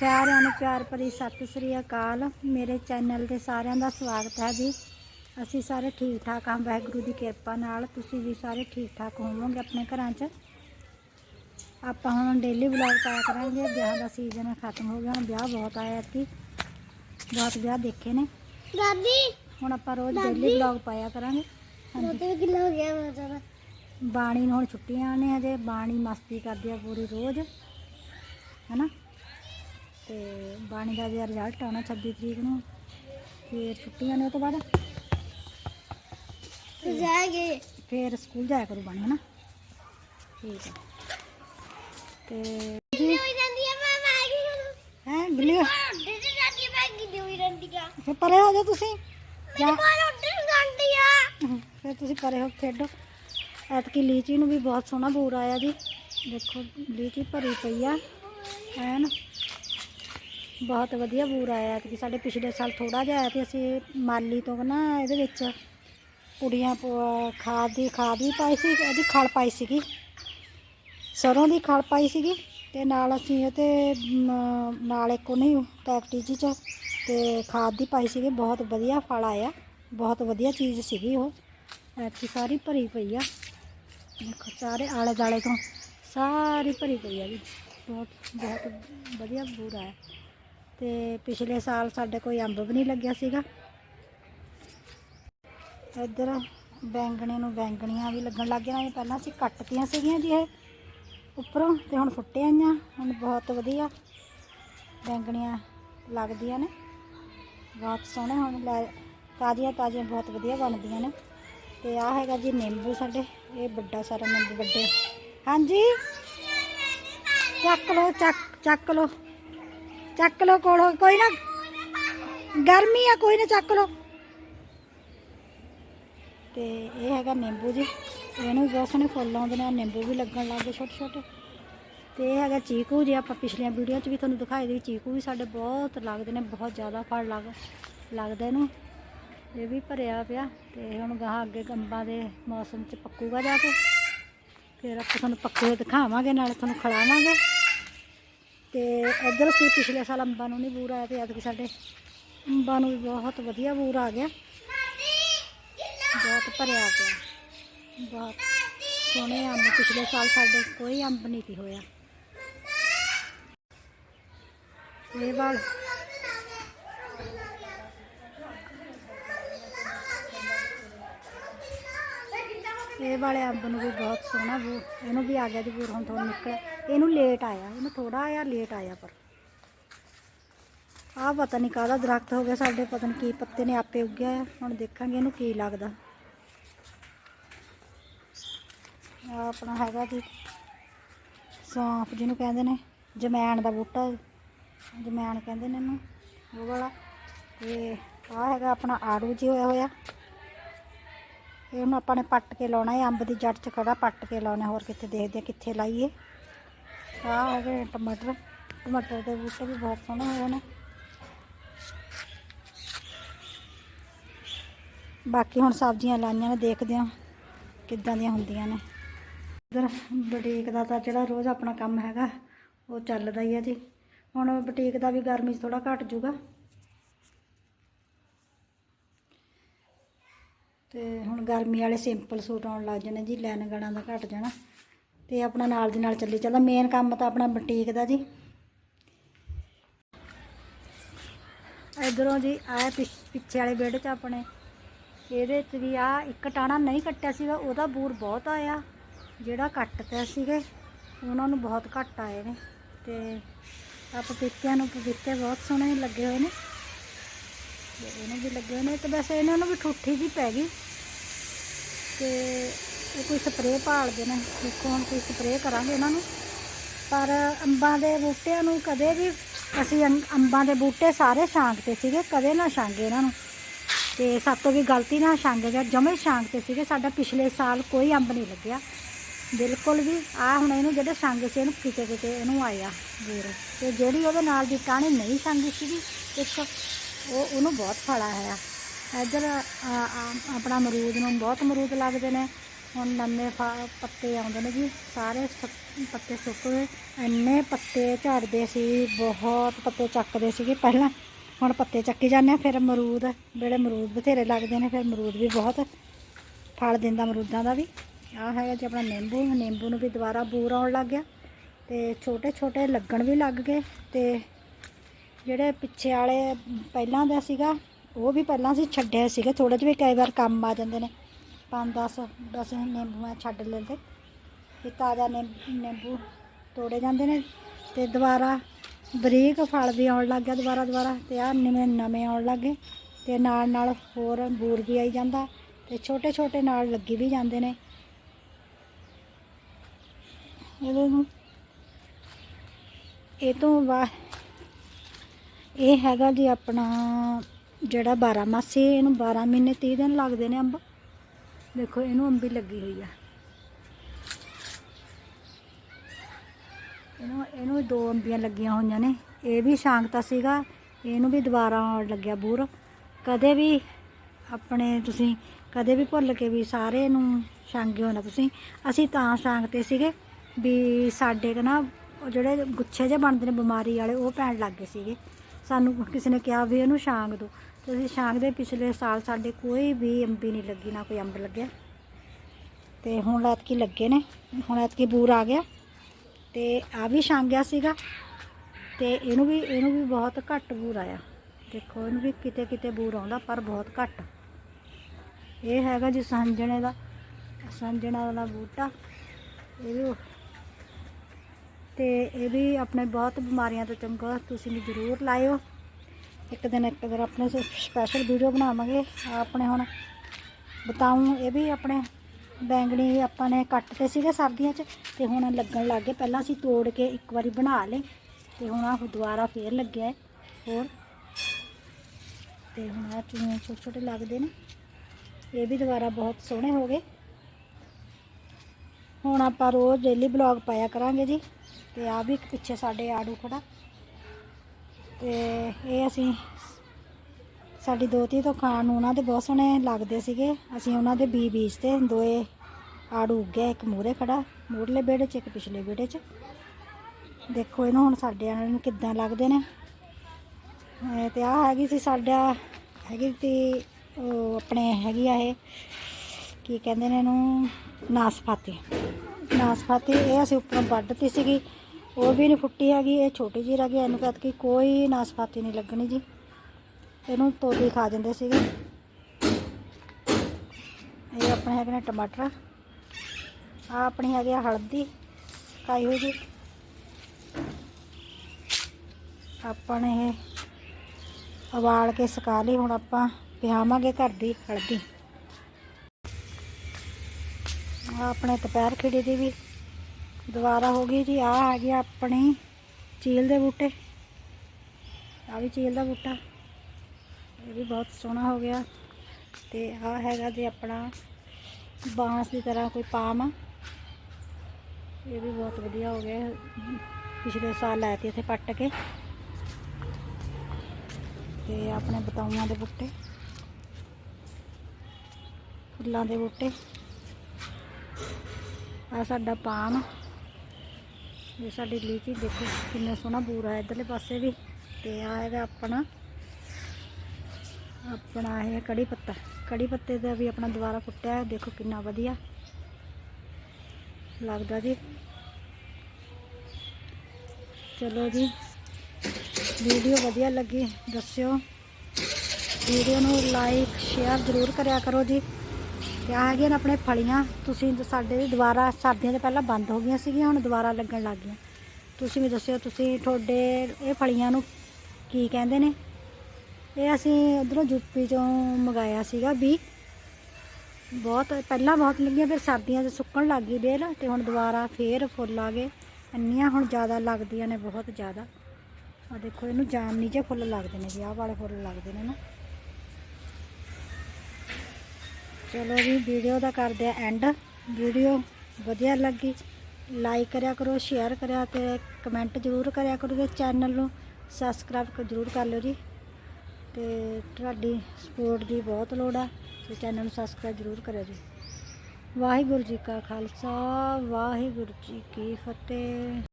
ਸਾਰਿਆਂ ਨੂੰ ਪਿਆਰ ਭਰੀ ਸਤਿ ਸ੍ਰੀ ਅਕਾਲ। ਮੇਰੇ ਚੈਨਲ ਤੇ ਸਾਰਿਆਂ ਦਾ ਸਵਾਗਤ ਹੈ ਜੀ। ਅਸੀਂ ਸਾਰੇ ਠੀਕ ਠਾਕ ਹਾਂ ਵਾਹਿਗੁਰੂ ਦੀ ਕਿਰਪਾ ਨਾਲ। ਤੁਸੀਂ ਵੀ ਸਾਰੇ ਠੀਕ ਠਾਕ ਹੋਵੋਗੇ ਆਪਣੇ ਘਰਾਂ 'ਚ? ਆਪਾਂ ਹੁਣ ਡੇਲੀ ਵਲੌਗ ਪਾਇਆ ਕਰਾਂਗੇ। ਵਿਆਹ ਦਾ ਸੀਜ਼ਨ ਖਤਮ ਹੋ ਗਿਆ ਹੁਣ ਵਿਆਹ ਬਹੁਤ ਆਇਆ ਸੀ ਬਹੁਤ ਵਿਆਹ ਦੇਖੇ ਨੇ। ਦਾਦੀ? ਹੁਣ ਆਪਾਂ ਰੋਜ਼ ਡੇਲੀ ਵਲੌਗ ਪਾਇਆ ਕਰਾਂਗੇ। ਹਾਂਜੀ। ਕਿਲੋ ਹੋ ਗਿਆ ਮੇਰਾ ਬਾਣੀ ਨੂੰ ਹੁਣ ਛੁੱਟੀਆਂ ਨੇ ਹਜੇ। ਬਾਣੀ ਮਸਤੀ ਕਰਦੀ ਆ ਪੂਰੀ ਰੋਜ਼। ਹੈਨਾ? ਤੇ ਬਾਣੀ ਦਾ ਵੀ ਰਿਜ਼ਲਟ ਆਉਣਾ 26 ਤਰੀਕ ਨੂੰ ਫਿਰ ਛੁੱਟੀਆਂ ਨੇ ਉਹ ਤੋਂ ਬਾਅਦ। ਤੇ ਜਾਗੇ ਫਿਰ ਸਕੂਲ ਜਾਇਆ ਕਰੂ ਬਾਣੀ ਹੈਨਾ? ਠੀਕ ਹੈ ਤੇ ਜੀ? ਹੋਈ ਜਾਂਦੀ ਆ ਮੈਂ ਮੈਂ ਕੀ ਕਰਾਂ? ਹੈ ਹੋ- ਉੱਡ ਜਾਂਦੀ ਆ ਮੈਂ ਕੀ ਹੋਈ ਜਾਂਦੀ ਆ। ਫਿਰ ਪਰੇ ਹੋ ਜਾ ਤੁਸੀਂ। ਮੇਰੇ ਕੋਲ ਉੱਡ ਜਾਂਦੀ ਆ। ਫਿਰ ਤੁਸੀਂ ਪਰੇ ਹੋ ਖੇਡੋ। ਐਤਕੀ ਲੀਚੀ ਨੂੰ ਵੀ ਬਹੁਤ ਸੋਹਣਾ ਬੂਰ ਆਇਆ ਜੀ। ਦੇਖੋ ਲੀਚੀ ਭਰੀ ਪਈ ਆ। ਐਨ ਬਹੁਤ ਵਧੀਆ ਬੂਰ ਆਇਆ ਕਿ ਸਾਡੇ ਪਿਛਲੇ ਸਾਲ ਥੋੜਾ ਜਿਹਾ ਆਇਆ ਤੇ ਅਸੀਂ ਮਾਲੀ ਤੋਂ ਨਾ ਇਹਦੇ ਵਿੱਚ ਕੁੜੀਆਂ ਪ- ਖਾਦ ਦੀ ਖਾਦ ਵੀ ਪਾਈ ਸੀ, ਇਹਦੀ ਖਲ ਪਾਈ ਸੀਗੀ। ਸਰੋਂ ਦੀ ਖਲ ਪਾਈ ਸੀਗੀ ਤੇ ਨਾਲ ਅਸੀਂ ਇਹ ਤੇ ਨਾਲ ਇੱਕ ਉਹਨੇ ਟੈਕਟੀ ਜੀ ਚ ਤੇ ਖਾਦ ਦੀ ਪਾਈ ਸੀਗੀ, ਬਹੁਤ ਵਧੀਆ ਫਲ ਆਇਆ, ਬਹੁਤ ਵਧੀਆ ਚੀਜ਼ ਸੀਗੀ ਉਹ। ਐਤਕੀ ਸਾਰੀ ਭਰੀ ਪਈ ਆ। ਦੇਖੋ ਸਾਰੇ ਆਲੇ ਦਾਲੇ ਤੋਂ ਸਾਰੀ ਭਰੀ ਪਈ ਆ ਜੀ। ਬਹੁਤ ਬਹੁਤ ਵਧੀਆ ਬੂਰਾ ਹੈ ਤੇ ਪਿਛਲੇ ਸਾਲ ਸਾਡੇ ਕੋਈ ਅੰਬ ਵੀ ਨਹੀਂ ਲੱਗਿਆ ਸੀਗਾ। ਇੱਧਰ ਬੈਂਗਣੇ ਨੂੰ ਬੈਂਗਣੀਆਂ ਵੀ ਲੱਗਣ ਲੱਗ ਗਈਆਂ। ਪਹਿਲਾਂ ਅਸੀਂ ਕੱਟਤੀਆਂ ਸੀਗੀਆਂ ਜੀ ਇਹ ਉੱਪਰੋਂ ਤੇ ਹੁਣ ਫੁੱਟੇ ਆਈਆਂ। ਹੁਣ ਬਹੁਤ ਵਧੀਆ ਬੈਂਗਣੀਆਂ ਲੱਗਦੀਆਂ ਨੇ। ਬਹੁਤ ਸੋਹਣੇ ਹੁਣ ਲੈ, ਤਾਜ਼ੀਆਂ ਤਾਜ਼ੀਆਂ ਬਹੁਤ ਵਧੀਆ ਬਣਦੀਆਂ ਨੇ। ਤੇ ਆ ਹੈਗਾ ਜੀ ਨਿੰਬੂ ਸਾਡੇ। ਇਹ ਵੱਡਾ ਸਾਰਾ ਨਿੰਬੂ ਵੱਡੇ। ਹਾਂਜੀ। ਚੱਕ ਲਓ, ਚੱਕ ਚੱਕ ਲਓ। ਚੱਕ ਲਓ ਕੋਲੋਂ, ਕੋਈ ਨਾ। ਗਰਮੀ ਆ, ਕੋਈ ਨਾ ਚੱਕ ਲਓ। ਤੇ ਇਹ ਹੈਗਾ ਨਿੰਬੂ ਜੀ। ਇਹਨੂੰ ਵੀ ਬਹੁਤ ਸੋਹਣੇ ਫੁੱਲ ਆਉਂਦੇ ਨੇ ਨਿੰਬੂ ਵੀ ਲੱਗਣ ਲੱਗ ਗਏ ਛੋਟੇ ਛੋਟੇ। ਤੇ ਇਹ ਹੈਗਾ ਚੀਕੂ ਜੇ, ਆਪਾਂ ਪਿਛਲੀਆਂ ਵੀਡੀਓ 'ਚ ਵੀ ਤੁਹਾਨੂੰ ਦਿਖਾਈ ਦੇ ਚੀਕੂ ਵੀ ਸਾਡੇ ਬਹੁਤ ਲੱਗਦੇ ਨੇ, ਬਹੁਤ ਜ਼ਿਆਦਾ ਫਲ ਲੱਗ, ਲੱਗਦਾ ਇਹਨੂੰ। ਇਹ ਵੀ ਭਰਿਆ ਪਿਆ, ਤੇ ਹੁਣ ਗਾਹ ਅੱਗੇ ਗੰਬਾਂ ਦੇ ਮੌਸਮ 'ਚ ਪੱਕੂਗਾ ਜਾ ਕੇ। ਫਿਰ ਆਪਾਂ ਤੁਹਾਨੂੰ ਪੱਕੇ ਦਿਖਾਵਾਂਗੇ, ਨਾਲੇ ਤੁਹਾਨੂੰ ਖਿਲਾਵਾਂਗੇ। ਤੇ ਇੱਧਰ ਅਸੀਂ ਪਿਛਲੇ ਸਾਲ ਅੰਬਾਂ ਨੂੰ ਨਹੀਂ ਬੂਰ ਆਇਆ ਤੇ ਐਤਕੀ ਸਾਡੇ ਅੰਬਾਂ ਨੂੰ ਵੀ ਬਹੁਤ ਵਧੀਆ ਬੂਰ ਆ ਗਿਆ। ਬਹੁਤ ਭਰਿਆ ਪਿਆ। ਬਹੁਤ ਸੋਹਣੇ ਅੰਬ। ਪਿਛਲੇ ਸਾਲ ਸਾਡੇ ਕੋਈ ਅੰਬ ਨਹੀਂ ਸੀ ਹੋਇਆ। ਇਹ ਵਾਲ। ਇਹ ਵਾਲੇ ਅੰਬ ਨੂੰ ਵੀ ਬਹੁਤ ਸੋਹਣਾ ਬੂਰ। ਇਹਨੂੰ ਵੀ ਆ ਗਿਆ ਜੀ ਬੂਰ, ਹੁਣ ਥੋੜਾ ਨਿਕਲ ਇਹਨੂੰ ਲੇਟ ਆਇਆ, ਇਹਨੂੰ ਥੋੜਾ ਆਇਆ ਲੇਟ ਆਇਆ ਪਰ। ਆਹ ਪਤਾ ਨਹੀਂ ਕਾਹਦਾ ਦਰਖਤ ਹੋ ਗਿਆ, ਸਾਡੇ ਪਤਾ ਨਹੀਂ ਕੀ ਪੱਤੇ ਨੇ ਆਪੇ ਉੱਗਿਆ ਆ। ਹੁਣ ਦੇਖਾਂਗੇ ਇਹਨੂੰ ਕੀ ਲੱਗਦਾ। ਆਹ ਆਪਣਾ ਹੈਗਾ ਜੀ ਸੌਂਫ ਜਿਹਨੂੰ ਕਹਿੰਦੇ ਨੇ, ਜਮੈਣ ਦਾ ਬੂਟਾ। ਜਮੈਣ ਕਹਿੰਦੇ ਨੇ ਇਹਨੂੰ, ਉਹ ਵਾਲਾ। ਤੇ ਆਹ ਹੈਗਾ ਆਪਣਾ ਆੜੂ ਜੀ ਹੋਇਆ ਹੋਇਆ। ਇਹਨੂੰ ਆਪਾਂ ਨੇ ਪੱਟ ਕੇ ਲਾਉਣਾ ਹੈ ਅੰਬ ਦੀ ਜੜ 'ਚ ਖੜਾ ਪੱਟ ਕੇ ਲਾਉਣਾ, ਹੋਰ ਕਿੱਥੇ ਦੇਖਦੇ ਹਾਂ ਕਿੱਥੇ ਲਾਈਏ। ਆਹ ਹੈਗੇ ਟਮਾਟਰ ਟਮਾਟਰ ਦੇ ਬੂਟੇ ਵੀ ਬਹੁਤ ਸੋਹਣੇ ਹੋਏ ਨੇ। ਬਾਕੀ ਹੁਣ ਸਬਜ਼ੀਆਂ ਲਾਈਆਂ ਨੇ, ਦੇਖਦੇ ਹਾਂ ਕਿੱਦਾਂ ਦੀਆਂ ਹੁੰਦੀਆਂ ਨੇ। ਇਧਰ ਬਟੀਕ ਦਾ ਤਾਂ ਜਿਹੜਾ ਰੋਜ਼ ਆਪਣਾ ਕੰਮ ਹੈਗਾ, ਉਹ ਚੱਲਦਾ ਹੀ ਹੈ ਜੀ। ਹੁਣ ਬਟੀਕ ਦਾ ਵੀ ਗਰਮੀ 'ਚ ਥੋੜਾ ਘਟ ਜੂਗਾ। ਤੇ ਹੁਣ ਗਰਮੀ ਵਾਲੇ ਸਿੰਪਲ ਸੂਟ ਆਉਣ ਲੱਗ ਜਾਣੇ ਜੀ, ਲੈਣ ਗਣਾ ਦਾ ਘਟ ਜਾਣਾ। ਤੇ ਆਪਣਾ ਨਾਲ ਦੀ ਨਾਲ ਚੱਲੀ ਚੱਲਦਾ। ਮੇਨ ਕੰਮ ਤਾਂ ਆਪਣਾ ਬੁਟੀਕ ਦਾ ਜੀ। ਇਧਰੋਂ ਜੀ, ਆਹ ਪਿੱਛੇ ਵਾਲੇ ਵਿਹੜੇ 'ਚ ਆਪਣੇ। ਇਹਦੇ 'ਚ ਵੀ ਆ ਇੱਕ ਟਾਣਾ ਨਹੀਂ ਕੱਟਿਆ ਸੀਗਾ, ਉਹਦਾ ਬੂਰ ਬਹੁਤ ਆਇਆ। ਜਿਹੜਾ ਕੱਟਦੇ ਸੀਗੇ, ਉਹਨਾਂ ਨੂੰ ਬਹੁਤ ਘੱਟ ਆਏ ਨੇ। ਤੇ ਆ ਪਪੀਤਿਆਂ ਨੂੰ, ਪਪੀਤੇ ਬਹੁਤ ਸੋਹਣੇ ਲੱਗੇ ਹੋਏ ਨੇ। ਤੇ ਇਹਨੂੰ ਵੀ ਲੱਗੇ ਹੋਏ ਨੇ। ਤੇ ਵੈਸੇ ਇਹਨਾਂ ਨੂੰ ਵੀ ਠੁੱਠੀ ਜੀ ਪੈ ਗਈ। ਤੇ ਇਹ ਕੋਈ ਸਪਰੇਅ ਭਾਲਦੇ ਨੇ। ਦੇਖੋ ਹੁਣ ਕੋਈ ਸਪਰੇਅ ਕਰਾਂਗੇ ਇਹਨਾਂ ਨੂੰ। ਪਰ ਅੰਬਾਂ ਦੇ ਬੂਟਿਆਂ ਨੂੰ ਕਦੇ ਵੀ ਅਸੀਂ ਅੰਬ- ਅੰਬਾਂ ਦੇ ਬੂਟੇ ਸਾਰੇ ਛਾਂਗਤੇ ਸੀਗੇ, ਕਦੇ ਨਾ ਛਾਂਗੇ ਇਹਨਾਂ ਨੂੰ। ਤੇ ਸਾਤੋਂ ਵੀ ਗਲਤੀ ਨਾਲ ਛਾਂਗੇ ਗਿਆ ਜਮੇ ਛਾਂਗਤੇ ਸੀਗੇ। ਸਾਡਾ ਪਿਛਲੇ ਸਾਲ ਕੋਈ ਅੰਬ ਨਹੀਂ ਲੱਗਿਆ। ਬਿਲਕੁਲ ਵੀ ਆ ਹੁਣ ਇਹਨੂੰ ਜਿਹੜੇ ਛਾਂਗੇ ਸੀ, ਇਹਨੂੰ ਕਿਤੇ ਕਿਤੇ ਇਹਨੂੰ ਆਇਆ ਬੂਰ ਤੇ ਜਿਹੜੀ ਉਹਦੇ ਨਾਲ ਦੀ ਟਾਹਣੀ ਨਹੀਂ ਛਾਂਗੀ ਸੀਗੀ, ਇੱਕ ਉਹ, ਉਹਨੂੰ ਬਹੁਤ ਫਲਾ ਆਇਆ ਇੱਧਰ ਆਪਣਾ ਮਰੂਦ ਨੂੰ ਬਹੁਤ ਮਰੂਦ ਲੱਗਦੇ ਨੇ। ਹੁਣ ਨਵੇਂ ਫਾ- ਪੱਤੇ ਆਉਂਦੇ ਨੇ ਜੀ, ਸਾਰੇ ਪੱਤੇ ਸੁੱਕ ਗਏ। ਇੰਨੇ ਪੱਤੇ ਝੜਦੇ ਸੀ, ਬਹੁਤ ਪੱਤੇ ਚੱਕਦੇ ਸੀਗੇ ਪਹਿਲਾਂ। ਹੁਣ ਪੱਤੇ ਚੱਕੀ ਜਾਂਦੇ ਆ, ਫਿਰ ਅਮਰੂਦ ਵੇਲੇ ਅਮਰੂਦ ਬਥੇਰੇ ਲੱਗਦੇ ਨੇ, ਫਿਰ ਅਮਰੂਦ ਵੀ ਬਹੁਤ ਫਲ ਦਿੰਦਾ ਅਮਰੂਦਾਂ ਦਾ ਵੀ। ਆਹ ਹੈਗਾ ਜੀ ਆਪਣਾ ਨਿੰਬੂ ਨਿੰਬੂ ਨੂੰ ਵੀ ਦੁਬਾਰਾ ਬੂਰ ਆਉਣ ਲੱਗ ਗਿਆ। ਤੇ ਛੋਟੇ ਛੋਟੇ ਲੱਗਣ ਵੀ ਲੱਗ ਗਏ ਤੇ ਜਿਹੜੇ ਪਿੱਛੇ ਵਾਲੇ ਪਹਿਲਾਂ ਦਾ ਸੀਗਾ, ਉਹ ਵੀ ਪਹਿਲਾਂ ਸੀ ਛੱਡੇ ਸੀਗੇ। ਥੋੜੇ ਜਿਹੇ ਵੀ ਕਈ ਵਾਰ ਕੰਮ ਆ ਜਾਂਦੇ ਨੇ। ਪੰਜ 10 ਦਸ ਨਿੰਬੂ ਮੈਂ ਛੱਡ ਲੈਂਦੇ। ਤੇ ਤਾਜ਼ਾ ਨਿੰਬ- ਨਿੰਬੂ ਤੋੜੇ ਜਾਂਦੇ ਨੇ ਤੇ ਦੁਬਾਰਾ ਬਰੀਕ ਫਲ ਵੀ ਆਉਣ ਲੱਗ ਗਿਆ ਦੁਬਾਰਾ ਦੁਬਾਰਾ ਤੇ ਆ ਨਵੇਂ ਨਵੇਂ ਆਉਣ ਲੱਗ ਗਏ ਤੇ ਨਾਲ ਨਾਲ ਹੋਰ ਬੂਰ ਵੀ ਆਈ ਜਾਂਦਾ ਤੇ ਛੋਟੇ ਛੋਟੇ ਨਾਲ ਲੱਗੀ ਵੀ ਜਾਂਦੇ ਨੇ। ਇਹਦੇ ਨੂੰ ਇਹ ਤੋਂ ਬਾ, ਇਹ ਹੈਗਾ ਜੀ ਆਪਣਾ ਜਿਹੜਾ 12 ਮਾਸੀ ਇਹਨੂੰ 12 ਮਹੀਨੇ 30 ਦਿਨ ਲੱਗਦੇ ਨੇ ਅੰਬ। ਦੇਖੋ, ਇਹਨੂੰ ਅੰਬੀ ਲੱਗੀ ਹੋਈ ਆ। ਇਹਨੂੰ ਇਹਨੂੰ ਦੋ ਅੰਬੀਆਂ ਲੱਗੀਆਂ ਹੋਈਆਂ ਨੇ। ਇਹ ਵੀ ਸ਼ਾਂਗਤਾ ਸੀਗਾ। ਇਹਨੂੰ ਵੀ ਦੁਬਾਰਾ ਆਉਣ ਲੱਗਿਆ ਬੂਰ। ਕਦੇ ਵੀ ਆਪਣੇ ਤੁਸੀਂ ਕਦੇ ਵੀ ਭੁੱਲ ਕੇ ਵੀ ਸਾਰੇ ਨੂੰ ਛਾਂਗਿਓ ਨਾ ਤੁਸੀਂ। ਅਸੀਂ ਤਾਂ ਛਾਂਗਤੇ ਸੀਗੇ ਵੀ ਸਾਡੇ ਕਿ ਨਾ ਉਹ ਜਿਹੜੇ ਗੁੱਛੇ ਜਿਹੇ ਬਣਦੇ ਨੇ ਬਿਮਾਰੀ ਵਾਲੇ, ਉਹ ਪੈਣ ਲੱਗ ਗਏ ਸੀਗੇ। ਸਾਨੂੰ ਕਿਸੇ ਨੇ ਕਿਹਾ ਵੀ ਇਹਨੂੰ ਛਾਂਗ ਦਿਓ ਤੁਸੀਂ ਅਸੀਂ ਛਾਂਗਦੇ ਪਿਛਲੇ ਸਾਲ ਸਾਡੇ ਕੋਈ ਵੀ ਅੰਬੀ ਨਹੀਂ ਲੱਗੀ, ਨਾ ਕੋਈ ਅੰਬ ਲੱਗਿਆ। ਤੇ ਹੁਣ ਐਤਕੀ ਲੱਗੇ ਨੇ, ਹੁਣ ਐਤਕੀ ਬੂਰ ਆ ਗਿਆ। ਤੇ ਆ ਵੀ ਛਾਂਗਿਆ ਸੀਗਾ, ਤੇ ਇਹਨੂੰ ਵੀ ਇਹਨੂੰ ਵੀ ਬਹੁਤ ਘੱਟ ਬੂਰ ਆਇਆ। ਦੇਖੋ, ਇਹਨੂੰ ਵੀ ਕਿਤੇ ਕਿਤੇ ਬੂਰ ਆਉਂਦਾ, ਪਰ ਬਹੁਤ ਘੱਟ। ਇਹ ਹੈਗਾ ਜੀ ਸੰਜਣੇ ਦਾ ਸੰਜਣਾ ਦਾ ਬੂਟਾ। ਇਹ ਵੀ ਤੇ ਇਹ ਵੀ ਆਪਣੇ ਬਹੁਤ ਬਿਮਾਰੀਆਂ ਤੋਂ ਚੰਗਾ, ਤੁਸੀਂ ਵੀ ਜ਼ਰੂਰ ਲਾਇਓ। ਇੱਕ ਦਿਨ ਇੱਕ ਦਿਨ ਆਪਣੇ ਸਪੈਸ਼ਲ ਵੀਡੀਓ ਬਣਾਵਾਂਗੇ। ਆਪਣੇ ਹੁਣ ਬਤਾਉਂ ਇਹ ਵੀ ਆਪਣੇ ਬੈਂਗਣੀ ਆਪਾਂ ਨੇ ਕੱਟਦੇ ਸੀਗੇ ਸਰਦੀਆਂ 'ਚ ਤੇ ਹੁਣ ਲੱਗਣ ਲੱਗ ਗਏ। ਪਹਿਲਾਂ ਅਸੀਂ ਤੋੜ ਕੇ ਇੱਕ ਵਾਰੀ ਬਣਾ ਲਏ ਤੇ ਹੁਣ ਆਹ ਦੁਬਾਰਾ ਫੇਰ ਲੱਗਿਆ ਹੈ ਹੋਰ। ਤੇ ਹੁਣ ਆ ਚੂਹੇ ਛੋਟੇ ਛੋਟੇ ਲੱਗਦੇ ਨੇ। ਇਹ ਵੀ ਦੁਬਾਰਾ ਬਹੁਤ ਸੋਹਣੇ ਹੋ ਗਏ। ਹੁਣ ਆਪਾਂ ਰੋਜ਼ ਡੇਲੀ ਬਲੌਗ ਪਾਇਆ ਕਰਾਂਗੇ ਜੀ। ਤੇ ਆ ਵੀ ਇੱਕ ਪਿੱਛੇ ਸਾਡੇ ਆੜੂ ਖੜਾ। ਤੇ ਇਹ ਅਸੀਂ ਸਾਡੀ ਦੋਤੀ ਤੋਂ ਖਾਣ ਨੂੰ ਉਹਨਾਂ ਦੇ ਬਹੁਤ ਸੋਹਣੇ ਲੱਗਦੇ ਸੀਗੇ। ਅਸੀਂ ਉਹਨਾਂ ਦੇ ਬੀ ਬੀਜ ਤੇ ਦੋਏ ਆੜੂ ਉੱਗਿਆ ਇੱਕ ਮੂਰੇ ਖੜਾ ਮੂਰਲੇ ਵਿਹੜੇ 'ਚ, ਇੱਕ ਪਿਛਲੇ ਵਿਹੜੇ 'ਚ। ਦੇਖੋ ਇਹਨੂੰ ਹੁਣ ਸਾਡੇ ਵਾਲਿਆਂ ਨੂੰ ਕਿੱਦਾਂ ਲੱਗਦੇ ਨੇ। ਇਹ ਤੇ ਆ ਹੈਗੀ ਸੀ ਸਾਡਾ, ਹੈਗੀ ਸੀ ਉਹ ਆਪਣੇ ਹੈਗੀ ਆ ਇਹ, ਕੀ ਕਹਿੰਦੇ ਨੇ ਇਹਨੂੰ, ਨਾਸਪਾਤੀ। ਨਾਸਪਾਤੀ ਇਹ ਅਸੀਂ ਉੱਪਰੋਂ ਵੱਢਤੀ ਸੀਗੀ। ਉਹ ਵੀ ਨਹੀਂ ਫੁੱਟੀ ਹੈਗੀ, ਇਹ ਛੋਟੀ ਜਿਹੀ ਰਹਿ ਗਈ, ਇਹਨੂੰ ਕਹਿੰਦੇ ਕਿ ਕੋਈ ਨਾਸਪਾਤੀ ਨਹੀਂ ਲੱਗਣੀ ਜੀ। ਇਹਨੂੰ ਤੋਤੀ ਖਾ ਜਾਂਦੇ ਸੀਗੇ। ਇਹ ਆਪਣੇ ਹੈਗੇ ਨੇ ਟਮਾਟਰ। ਆ ਆਪਣੀ ਹੈਗੀ ਆ ਹਲਦੀ ਕਾਈ ਹੋਈ ਜੀ। ਆਪਾਂ ਨੇ ਇਹ ਉਬਾਲ ਕੇ ਸੁਕਾ ਲਈ, ਹੁਣ ਆਪਾਂ ਪਿਆਵਾਂਗੇ ਘਰ ਦੀ ਹਲਦੀ। ਆ ਆਪਣੇ ਦੁਪਹਿਰ ਖਿੜੀ ਦੀ ਵੀ ਦੁਬਾਰਾ ਹੋ ਗਈ ਜੀ ਆ ਆ ਗਿਆ ਆਪਣੀ ਚੀਲ ਦੇ ਬੂਟੇ। ਆ ਵੀ ਚੀਲ ਦਾ ਬੂਟਾ। ਇਹ ਵੀ ਬਹੁਤ ਸੋਹਣਾ ਹੋ ਗਿਆ। ਤੇ ਆ ਹੈਗਾ ਜੀ ਆਪਣਾ ਬਾਂਸ ਦੀ ਤਰ੍ਹਾਂ ਕੋਈ ਪਾਮ। ਆ ਇਹ ਵੀ ਬਹੁਤ ਵਧੀਆ ਹੋ ਗਿਆ। ਪਿਛਲੇ ਸਾਲ ਲਾਏ ਤੇ ਇੱਥੇ ਪੱਟ ਕੇ। ਤੇ ਆਪਣੇ ਬਤਾਊਆਂ ਦੇ ਬੂਟੇ। ਫੁੱਲਾਂ ਦੇ ਬੂਟੇ। ਆ ਸਾਡਾ ਪਾਮ। ਇਹ ਸਾਡੀ ਲੀਚੀ ਦੇਖੋ, ਕਿੰਨਾ ਸੋਹਣਾ ਬੂਰਾ ਹੈ ਇਧਰਲੇ ਪਾਸੇ ਵੀ। ਤੇ ਆ ਹੈਗਾ ਆਪਣਾ ਆਪਣਾ ਇਹ ਕੜੀ ਪੱਤਾ। ਕੜੀ ਪੱਤੇ ਦਾ ਵੀ ਆਪਣਾ ਦੁਬਾਰਾ ਫੁੱਟਿਆ ਹੈ ਦੇਖੋ ਕਿੰਨਾ ਵਧੀਆ। ਲੱਗਦਾ ਜੀ। ਚਲੋ ਜੀ, ਵੀਡੀਓ ਵਧੀਆ ਲੱਗੀ, ਦੱਸਿਓ। ਵੀਡੀਓ ਨੂੰ ਲਾਈਕ ਸ਼ੇਅਰ ਜ਼ਰੂਰ ਕਰਿਆ ਕਰੋ ਜੀ। ਤੇ ਆ ਹੈਗੀਆਂ ਨੇ ਆਪਣੇ ਫਲੀਆਂ। ਤੁਸੀਂ ਸਾਡੇ ਵੀ ਦੁਬਾਰਾ ਸਰਦੀਆਂ ਦੇ ਪਹਿਲਾਂ ਬੰਦ ਹੋ ਗਈਆਂ ਸੀਗੀਆਂ, ਹੁਣ ਦੁਬਾਰਾ ਲੱਗਣ ਲੱਗ ਗਈਆਂ। ਤੁਸੀਂ ਵੀ ਦੱਸਿਓ, ਤੁਸੀਂ ਤੁਹਾਡੇ ਇਹ ਫਲੀਆਂ ਨੂੰ ਕੀ ਕਹਿੰਦੇ ਨੇ? ਇਹ ਅਸੀਂ ਉਧਰੋਂ ਯੂਪੀ ਚੋਂ ਮੰਗਾਇਆ ਸੀਗਾ ਵੀ ਬਹੁਤ, ਪਹਿਲਾਂ ਬਹੁਤ ਲੱਗੀਆਂ, ਫਿਰ ਸਰਦੀਆਂ 'ਚ ਸੁੱਕਣ ਲੱਗ ਗਈ ਬੇਲ ਤੇ ਹੁਣ ਦੁਬਾਰਾ ਫੇਰ ਫੁੱਲ ਆ ਗਏ। ਇੰਨੀਆਂ ਹੁਣ ਜ਼ਿਆਦਾ ਲੱਗਦੀਆਂ ਨੇ, ਬਹੁਤ ਜ਼ਿਆਦਾ। ਆ ਦੇਖੋ, ਇਹਨੂੰ ਜਾਮਨੀ ਜਿਹੇ ਫੁੱਲ ਲੱਗਦੇ ਨੇ ਜੀ, ਆਹ ਵਾਲੇ ਫੁੱਲ ਲੱਗਦੇ ਨੇ ਨਾ। ਚਲੋ ਜੀ ਵੀਡੀਓ ਦਾ ਕਰਦੇ ਆ ਐਂਡ ਵੀਡੀਓ ਵਧੀਆ ਲੱਗੀ ਲਾਈਕ ਕਰਿਆ ਕਰੋ ਸ਼ੇਅਰ ਕਰਿਆ ਤੇ ਕਮੈਂਟ ਜ਼ਰੂਰ ਕਰਿਆ ਕਰੋ ਤੇ ਚੈਨਲ ਨੂੰ। ਸਬਸਕ੍ਰਾਈਬ ਜ਼ਰੂਰ ਕਰ ਲਿਓ ਜੀ। ਤੇ ਤੁਹਾਡੀ ਸਪੋਰਟ ਦੀ ਬਹੁਤ ਲੋੜ ਆ, ਤੇ ਚੈਨਲ ਨੂੰ ਸਬਸਕ੍ਰਾਈਬ ਜ਼ਰੂਰ ਕਰਿਓ ਜੀ। ਵਾਹਿਗੁਰੂ ਜੀ ਕਾ ਖਾਲਸਾ, ਵਾਹਿਗੁਰੂ ਜੀ ਕੀ ਫਤਿਹ।